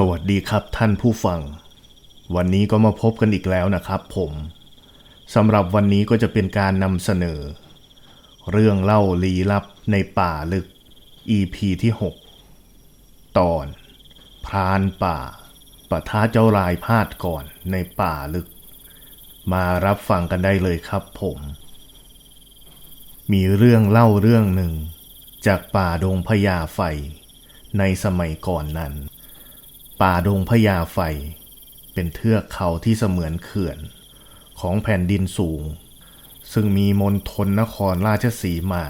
สวัสดีครับท่านผู้ฟัง วันนี้ก็มาพบกันอีกแล้วนะครับผมสำหรับวันนี้ก็จะเป็นการนำเสนอ เรื่องเล่าลี้ลับในป่าลึก EP ที่ 6 ตอน พรานป่าปะท้าเจ้าลายพาดก่อนในป่าลึก มารับฟังกันได้เลยครับผม มีเรื่องเล่าเรื่องหนึ่ง จากป่าดงพญาไฟ ในสมัยก่อนนั้น ป่าดงพญาไฟ เป็นเทือกเขาที่เสมือนเขื่อนของแผ่นดินสูง ซึ่งมีมณฑลนครราชสีมา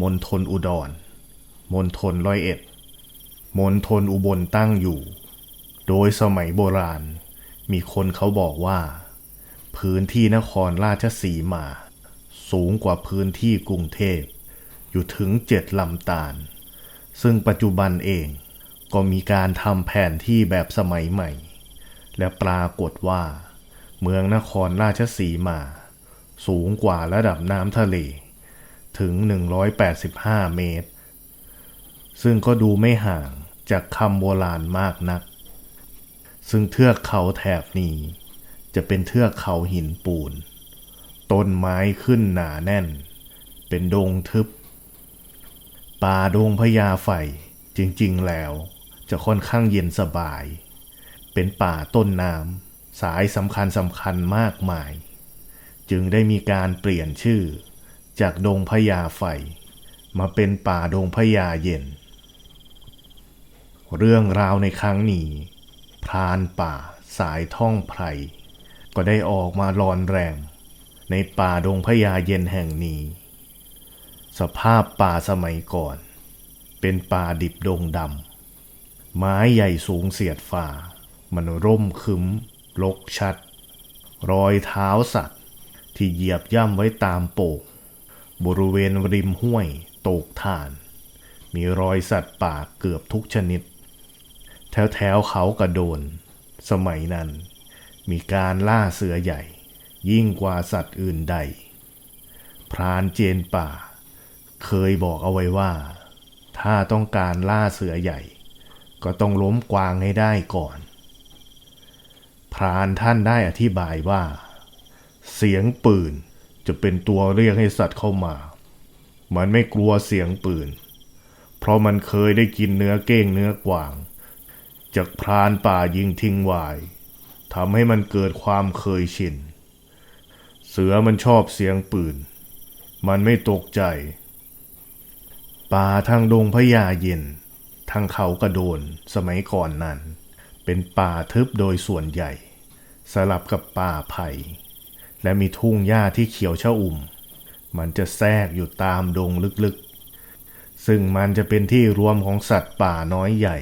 มณฑลอุดรมณฑลร้อยเอ็ดมณฑลอุบลตั้งอยู่ โดยสมัยโบราณ มีคนเขาบอกว่า พื้นที่นครราชสีมา สูงกว่าพื้นที่กรุงเทพ อยู่ถึงเจ็ดลำตาล ซึ่งปัจจุบันเอง ก็มีการทำแผนที่แบบสมัยใหม่ และปรากฏว่า เมืองนครราชสีมา สูงกว่าระดับน้ำทะเล ถึง 185 เมตร ซึ่งก็ดูไม่ห่างจากคำโบราณมากนัก ซึ่งเทือกเขาแถบนี้ จะเป็นเทือกเขาหินปูน ต้นไม้ขึ้นหนาแน่น เป็นดงทึบ ป่าดงพญาไฟจริงๆแล้ว จะค่อนข้างเย็นสบาย เป็นป่าต้นน้ำสายสำคัญสำคัญมากมาย จึงได้มีการเปลี่ยนชื่อ จากดงพญาไฟ มาเป็นป่าดงพญาเย็น เรื่องราวในครั้งนี้ พรานป่าสายท่องไพรก็ได้ออกมาลอนแรง ในป่าดงพญาเย็นแห่งนี้ สภาพป่าสมัยก่อน เป็นป่าดิบดงดำ ไม้ใหญ่สูงเสียดฝ่า มันร่มคึมลกชัด รอยเท้าสัตว์ ที่เหยียบย่ำไว้ตามโปก บริเวณริมห้วยโตกถ่าน มีรอยสัตว์ป่าเกือบทุกชนิด แถวแถวเขากระโดน สมัยนั้น มีการล่าเสือใหญ่ ยิ่งกว่าสัตว์อื่นใด พรานเจนป่า เคยบอกเอาไว้ว่า ถ้าต้องการล่าเสือใหญ่ ก็ต้องล้มกวางให้ได้ก่อน พรานท่านได้อธิบายว่า เสียงปืนจะเป็นตัวเรียกให้สัตว์เข้ามา มันไม่กลัวเสียงปืน เพราะมันเคยได้กินเนื้อเก้งเนื้อกวาง จากพรานป่ายิงทิ้งวายทำให้มันเกิดความเคยชิน เสือมันชอบเสียงปืน มันไม่ตกใจ ป่าทางดงพญาเย็น ทางเขากระโดนสมัยก่อนนั้น เป็นป่าทึบโดยส่วนใหญ่ สลับกับป่าไผ่และมีทุ่งหญ้าที่เขียวชอุ่ม มันจะแทรกอยู่ตามดงลึกๆ ซึ่งมันจะเป็นที่รวมของสัตว์ป่าน้อยใหญ่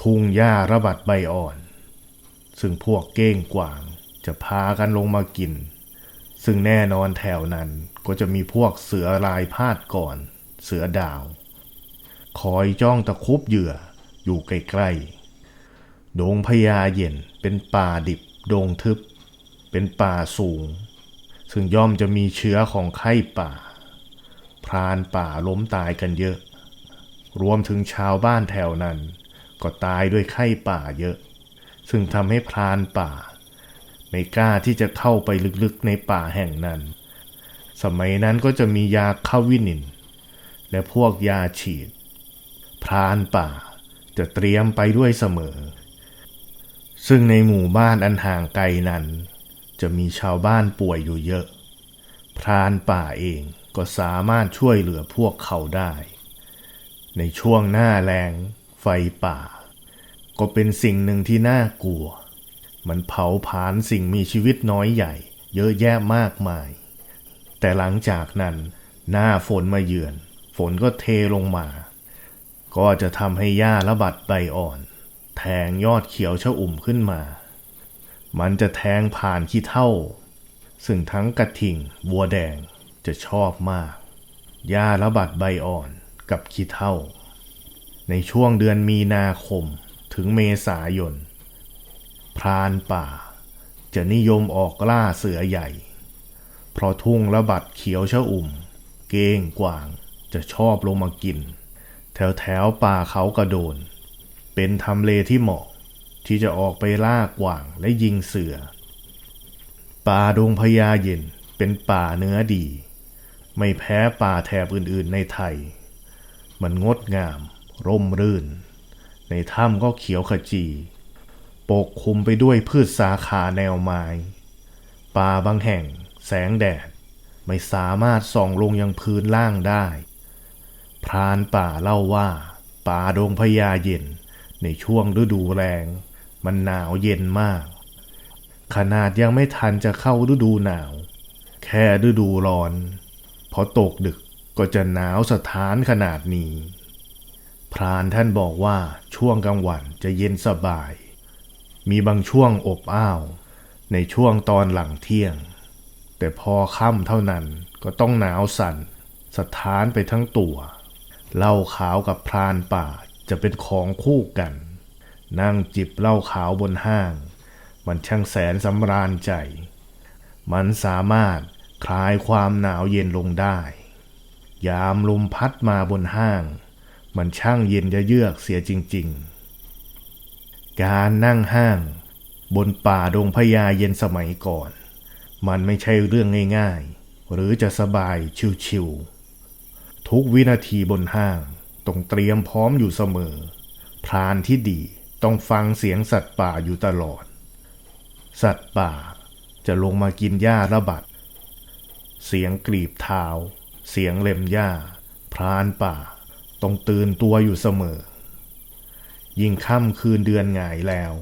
ทุ่งหญ้าระบัดใบอ่อน ซึ่งพวกเก้งกวางจะพากันลงมากิน ซึ่งแน่นอนแถวนั้นก็จะมีพวกเสือลายพาดก่อน เสือดาว คอยจ้องตะคุบเหยื่ออยู่ใกล้ๆ ดงพญาเย็นเป็นป่าดิบดงทึบ เป็นป่าสูง ซึ่งย่อมจะมีเชื้อของไข้ป่า พรานป่าล้มตายกันเยอะ รวมถึงชาวบ้านแถวนั้น ก็ตายด้วยไข้ป่าเยอะ ซึ่งทำให้พรานป่า ไม่กล้าที่จะเข้าไปลึกๆในป่าแห่งนั้น สมัยนั้นก็จะมียาเข้าวินินและพวกยาฉีด พรานป่า จะเตรียมไปด้วยเสมอ ซึ่งในหมู่บ้านอันห่างไกลนั้น จะมีชาวบ้านป่วยอยู่เยอะ พรานป่าเองก็สามารถช่วยเหลือพวกเขาได้ ในช่วงหน้าแรงไฟป่า ก็เป็นสิ่งหนึ่งที่น่ากลัว มันเผาผลาญสิ่งมีชีวิตน้อยใหญ่ เยอะแยะมากมาย แต่หลังจากนั้น หน้าฝนมาเยือน ฝนก็เทลงมา ก็จะทำให้หญ้าระบัดใบอ่อน แทงยอดเขียวชอุ่มขึ้นมา มันจะแทงผ่านขี้เท่า ซึ่งทั้งกระทิงบัวแดงจะชอบมากหญ้าระบัดใบอ่อนกับขี้เท่า ในช่วงเดือนมีนาคมถึงเมษายน พรานป่า จะนิยมออกล่าเสือใหญ่ เพราะทุ่งระบัดเขียวชอุ่ม เก้งกวางจะชอบลงมากิน แถวแถวป่าเขากระโดน เป็นทำเลที่เหมาะ ที่จะออกไปล่ากว่างและยิงเสือ ป่าดงพญาเย็นเป็นป่าเนื้อดี ไม่แพ้ป่าแถบอื่นๆในไทย มันงดงาม ร่มรื่น ในถ้ำก็เขียวขจี ปกคลุมไปด้วยพืชสาขาแนวไม้ ป่าบางแห่ง แสงแดด ไม่สามารถส่องลงยังพื้นล่างได้ พรานป่าเล่าว่า ป่าดงพญาเย็น ในช่วงฤดูแรง มันหนาวเย็นมาก ขนาดยังไม่ทันจะเข้าฤดูหนาว แค่ฤดูร้อนพอตกดึกก็จะหนาวสถานขนาดนี้ พรานท่านบอกว่าช่วงกลางวันจะเย็นสบาย มีบางช่วงอบอ้าว ในช่วงตอนหลังเที่ยง แต่พอค่ำเท่านั้นก็ต้องหนาวสั่นสถานไปทั้งตัว เหล้าขาวกับพรานป่าจะเป็นของคู่กัน นั่งจิบเหล้าขาวบนห้าง มันช่างแสนสำราญใจ มันสามารถคลายความหนาวเย็นลงได้ ยามลมพัดมาบนห้าง มันช่างเย็นจะเยือกเสียจริง ๆ การนั่งห้างบนป่าดงพญาเย็นสมัยก่อน มันไม่ใช่เรื่องง่าย ๆ หรือจะสบายชิวๆ ทุกวินาทีบนห้างต้องเตรียมพร้อมอยู่เสมอ พรานที่ดีต้องฟังเสียงสัตว์ป่าอยู่ตลอด สัตว์ป่าจะลงมากินหญ้าระบัด เสียงกรีบเท้า เสียงเล็มหญ้า พรานป่าต้องตื่นตัวอยู่เสมอ ยิ่งค่ำคืนเดือนหงายแล้ว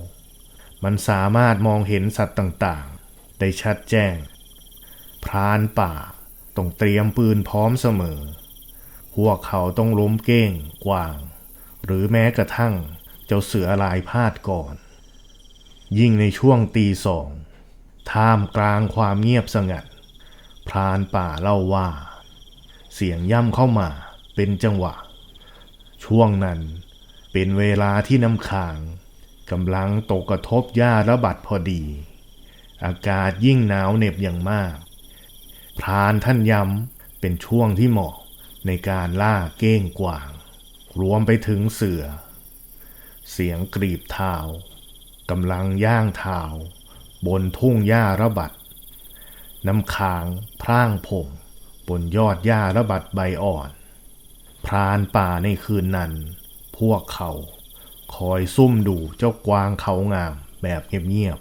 มันสามารถมองเห็นสัตว์ต่างๆ ได้ชัดแจ้ง พรานป่าต้องเตรียมปืนพร้อมเสมอ พวกเขาต้องล้มเก้งกวาง หรือแม้กระทั่งเจ้าเสือลายพาดก่อน ยิ่งในช่วงตีสอง ท่ามกลางความเงียบสงัด พรานป่าเล่าว่า เสียงย่ำเข้ามาเป็นจังหวะ ช่วงนั้นเป็นเวลาที่น้ำค้างกำลังตกกระทบหญ้าระบัดพอดี อากาศยิ่งหนาวเหน็บอย่างมาก พรานท่านย้ำเป็นช่วงที่เหมาะ ในการล่าเก้งกวาง รวมไปถึงเสือ เสียงกรีบเท้ากำลังย่างเท้าบนทุ่งหญ้าระบัด น้ำค้างพร่างผงบนยอดหญ้าระบัดใบอ่อน พรานป่าในคืนนั้น พวกเขาคอยซุ่มดูเจ้ากวางเขางามแบบเงียบ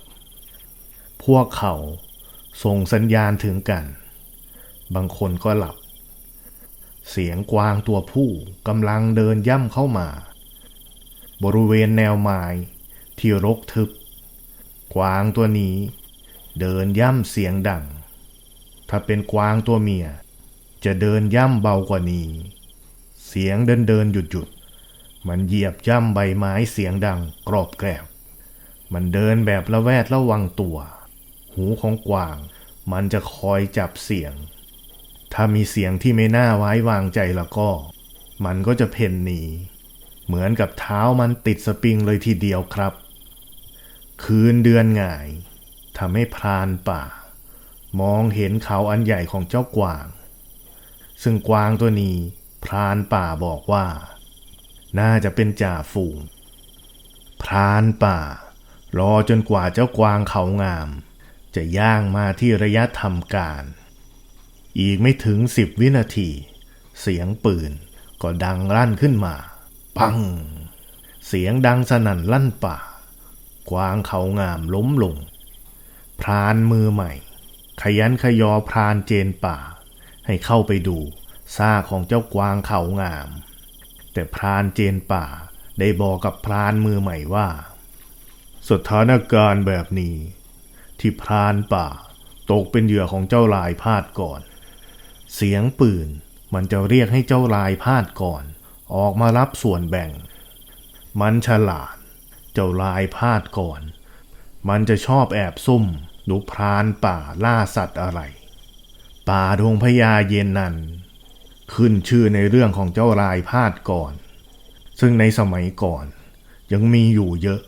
ๆ พวกเขาส่งสัญญาณถึงกัน บางคนก็หลับ เสียงกวางตัวผู้กำลังเดินย่ำเข้ามา บริเวณแนวไม้ที่รกทึบ กวางตัวนี้ เดินย่ำเสียงดัง ถ้าเป็นกวางตัวเมีย จะเดินย่ำเบากว่านี้ เสียงเดินเดินหยุดหยุดมันเหยียบย่ำใบไม้เสียงดังกรอบแกรบ มันเดินแบบละแวดระวังตัว หูของกวาง มันจะคอยจับเสียง ถ้ามีเสียงที่ไม่น่าไว้วางใจแล้วก็ มันก็จะเพ่นหนี เหมือนกับเท้ามันติดสปริงเลยทีเดียวครับ คืนเดือนหงายทำให้พรานป่า มองเห็นเขาอันใหญ่ของเจ้ากวาง ซึ่งกวางตัวนี้พรานป่าบอกว่า น่าจะเป็นจ่าฝูง พรานป่า รอจนกว่าเจ้ากวางเขางาม จะย่างมาที่ระยะทำการ อีกไม่ถึงสิบวินาที เสียงปืนก็ดังลั่นขึ้นมา ปัง เสียงดังสนั่นลั่นป่า กวางเขางามล้มลง พรานมือใหม่ ขยันขยอพรานเจนป่า ให้เข้าไปดูซากของเจ้ากวางเขางาม แต่พรานเจนป่าได้บอกกับพรานมือใหม่ว่า สถานการณ์แบบนี้ ที่พรานป่าตกเป็นเหยื่อของเจ้าลายพาดก่อน เสียงปืน มันจะเรียกให้เจ้าลายพาดก่อน ออกมารับส่วนแบ่ง มันฉลาด เจ้าลายพาดก่อน มันจะชอบแอบซุ่มดูพรานป่าล่าสัตว์อะไร ป่าดงพญาเย็นนั้นขึ้นชื่อในเรื่องของเจ้าลายพาดก่อน ซึ่งในสมัยก่อนยังมีอยู่เยอะ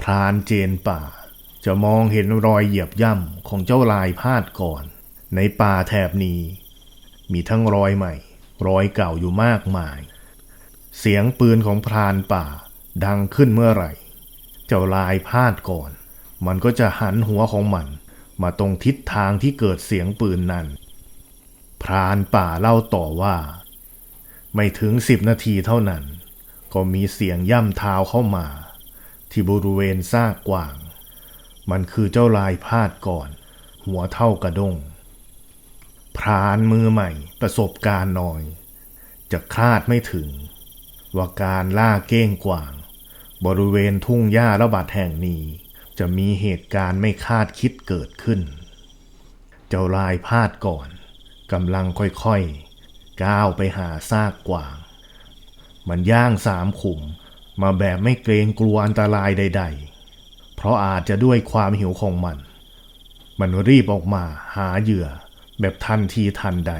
พรานเจนป่า จะมองเห็นรอยเหยียบย่ำของเจ้าลายพาดก่อน ในป่าแถบนี้ มีทั้งรอยใหม่ รอยเก่าอยู่มากมาย เสียงปืนของพรานป่าดังขึ้นเมื่อไหร่ เจ้าลายพลาดก่อน มันก็จะหันหัวของมัน มาตรงทิศทางที่เกิดเสียงปืนนั้น พรานป่าเล่าต่อว่า ไม่ถึงสิบนาทีเท่านั้น ก็มีเสียงย่ำเท้าเข้ามา ที่บริเวณซากกวาง มันคือเจ้าลายพาดก่อน หัวเท่ากระด้ง พรานมือใหม่ประสบการณ์น้อย จะคาดไม่ถึง ว่าการล่าเก้งกวาง บริเวณทุ่งหญ้าระบาดแห่งนี้ จะมีเหตุการณ์ไม่คาดคิดเกิดขึ้น เจ้าลายพาดก่อนกำลังค่อยๆ ก้าวไปหาซากกวาง มันย่างสามขุมมาแบบไม่เกรงกลัวอันตรายใด ๆ เพราะอาจจะด้วยความหิวของมัน มันรีบออกมาหาเหยื่อ แบบทันทีทันใด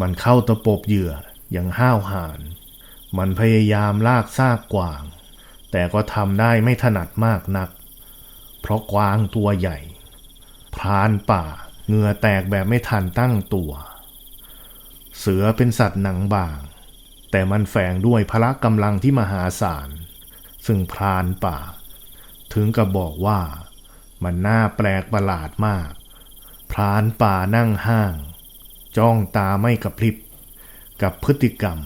มันเข้าตะปบเหยื่ออย่างห้าวหาญ มันพยายามลากซากกวาง แต่ก็ทำได้ไม่ถนัดมากนัก เพราะกวางตัวใหญ่ พรานป่าเหงื่อแตกแบบไม่ทันตั้งตัว เสือเป็นสัตว์หนังบาง แต่มันแฝงด้วยพละกำลังที่มหาศาล ซึ่งพรานป่า ถึงกับบอกว่ามันน่าแปลกประหลาดมาก พรานป่านั่งห้าง จ้องตาไม่กระพริบ กับพฤติกรรม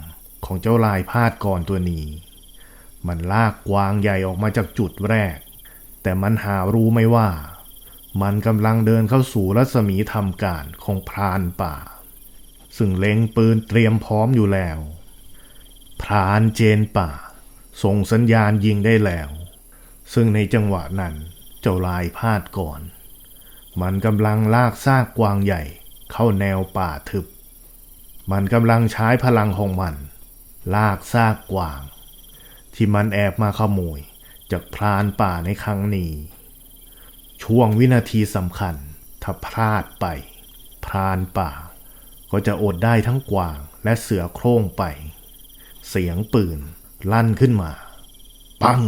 ของเจ้าลายพาดก่อนตัวนี้ มันลากกวางใหญ่ออกมาจากจุดแรก แต่มันหารู้ไม่ว่า มันกำลังเดินเข้าสู่รัศมีทำการของพรานป่า ซึ่งเล็งปืนเตรียมพร้อมอยู่แล้ว พรานเจนป่า ส่งสัญญาณยิงได้แล้ว ซึ่งในจังหวะนั้นเจ้าลายพาดก่อน มันกำลังลากซากกวางใหญ่ เข้าแนวป่าทึบ มันกำลังใช้พลังของมัน ลากซากกวาง ที่มันแอบมาขโมย จากพรานป่าในครั้งนี้ ช่วงวินาทีสำคัญถ้าพลาดไป พรานป่า ก็จะอดได้ทั้งกวางและเสือโคร่งไป เสียงปืนลั่นขึ้นมา ปัง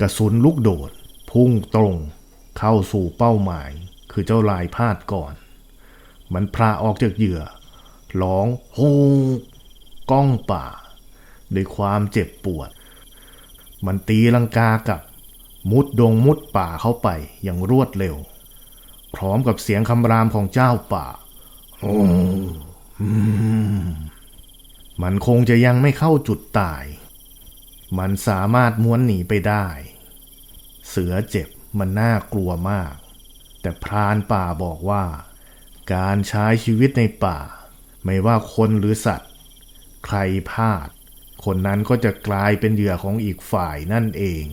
กระสุนลูกโดด พุ่งตรงเข้าสู่เป้าหมาย คือเจ้าลายพาดก่อน มันพราออกจากเหยื่อ ร้องโฮก้องป่า ด้วยความเจ็บปวด มันตีลังกากับมุดดงมุดป่าเข้าไปอย่างรวดเร็ว พร้อมกับเสียงคำรามของเจ้าป่าโอ้มันคงจะยังไม่เข้าจุดตาย มันสามารถม้วนหนีไปได้ เสือเจ็บมันน่ากลัวมาก แต่พรานป่าบอกว่า การใช้ชีวิตในป่า ไม่ว่าคนหรือสัตว์ ใครพลาด คนนั้นก็จะกลายเป็นเหยื่อของอีกฝ่ายนั่นเอง